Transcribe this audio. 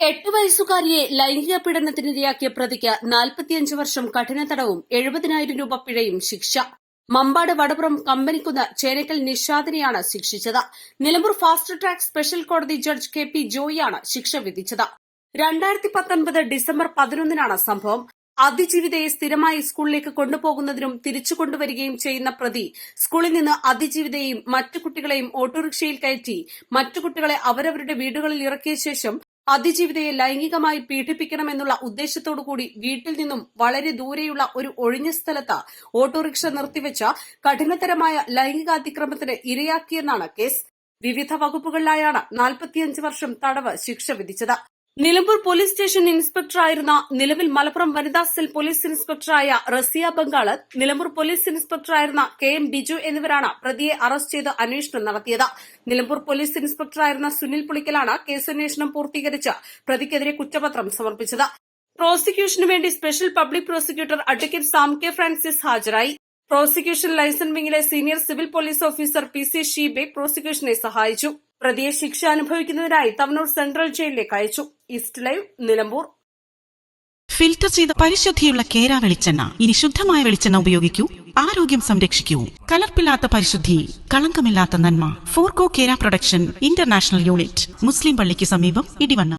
എട്ട് വയസ്സുകാരിയെ ലൈംഗിക പീഡനത്തിനിരയാക്കിയ പ്രതിക്ക് നാൽപ്പത്തിയഞ്ച് വർഷം കഠിന തടവും എഴുപതിനായിരം രൂപ പിഴയും ശിക്ഷ. മമ്പാട് വടപുറം കമ്പനിക്കുന്ന് ചേനക്കൽ നിഷാദിനെയാണ് ശിക്ഷിച്ചത്. നിലമ്പൂർ ഫാസ്റ്റ് ട്രാക്ക് സ്പെഷ്യൽ കോടതി ജഡ്ജ് കെ പി ജോയിയാണ് ശിക്ഷ വിധിച്ചത്. രണ്ടായിരത്തി പത്തൊൻപത് ഡിസംബർ പതിനൊന്നിനാണ് സംഭവം. അതിജീവിതയെ സ്ഥിരമായി സ്കൂളിലേക്ക് കൊണ്ടുപോകുന്നതിനും തിരിച്ചു കൊണ്ടുവരികയും ചെയ്യുന്ന പ്രതി സ്കൂളിൽ നിന്ന് അതിജീവിതയെയും മറ്റു കുട്ടികളെയും ഓട്ടോറിക്ഷയിൽ കയറ്റി മറ്റു കുട്ടികളെ അവരവരുടെ വീടുകളിൽ ഇറക്കിയ ശേഷം അതിജീവിതയെ ലൈംഗികമായി പീഡിപ്പിക്കണമെന്നുള്ള ഉദ്ദേശത്തോടുകൂടി വീട്ടിൽ നിന്നും വളരെ ദൂരെയുള്ള ഒരു ഒഴിഞ്ഞ സ്ഥലത്ത് ഓട്ടോറിക്ഷ നിർത്തിവെച്ച കഠിനതരമായ ലൈംഗികാതിക്രമത്തിന് ഇരയാക്കിയെന്നാണ് കേസ്. വിവിധ വകുപ്പുകളിലായാണ് നാൽപ്പത്തിയഞ്ച് വർഷം തടവ് ശിക്ഷ വിധിച്ചത്. നിലമ്പൂർ പോലീസ് സ്റ്റേഷൻ ഇൻസ്പെക്ടറായിരുന്ന നിലവിൽ മലപ്പുറം വനിതാ സെൽ പോലീസ് ഇൻസ്പെക്ടറായ റസിയ ബംഗാൾ നിലമ്പൂർ പോലീസ് ഇൻസ്പെക്ടറായിരുന്ന കെ എം ബിജു എന്നിവരാണ് പ്രതിയെ അറസ്റ്റ് ചെയ്ത് അന്വേഷണം നടത്തിയത്. നിലമ്പൂർ പോലീസ് ഇൻസ്പെക്ടറായിരുന്ന സുനിൽ പുളിക്കലാണ് കേസന്വേഷണം പൂർത്തീകരിച്ച് പ്രതിക്കെതിരെ കുറ്റപത്രം സമർപ്പിച്ചത്. പ്രോസിക്യൂഷനു വേണ്ടി special public prosecutor advocate Sam K Francis ഹാജരായി. Prosecution liaison വിംഗിലെ senior civil police officer P C Sheeba പ്രോസിക്യൂഷനെ സഹായിച്ചു. പ്രതിയെ ശിക്ഷ അനുഭവിക്കുന്നതിനായി തവനൂർ സെൻട്രൽ ജയിലിലേക്ക് അയച്ചു. East live Nilambur. ഫിൽറ്റർ ചെയ്ത പരിശുദ്ധിയുള്ള കേര വെളിച്ചെണ്ണ. ഇനി ശുദ്ധമായ വെളിച്ചെണ്ണ ഉപയോഗിക്കൂ. ആരോഗ്യം സംരക്ഷിക്കൂ. കലർപ്പില്ലാത്ത പരിശുദ്ധി കളങ്കമില്ലാത്ത നന്മ. ഫോർകോ കേര പ്രൊഡക്ഷൻ ഇന്റർനാഷണൽ യൂണിറ്റ്. മുസ്ലിം പള്ളിക്ക് സമീപം ഇടിവണ്ണ.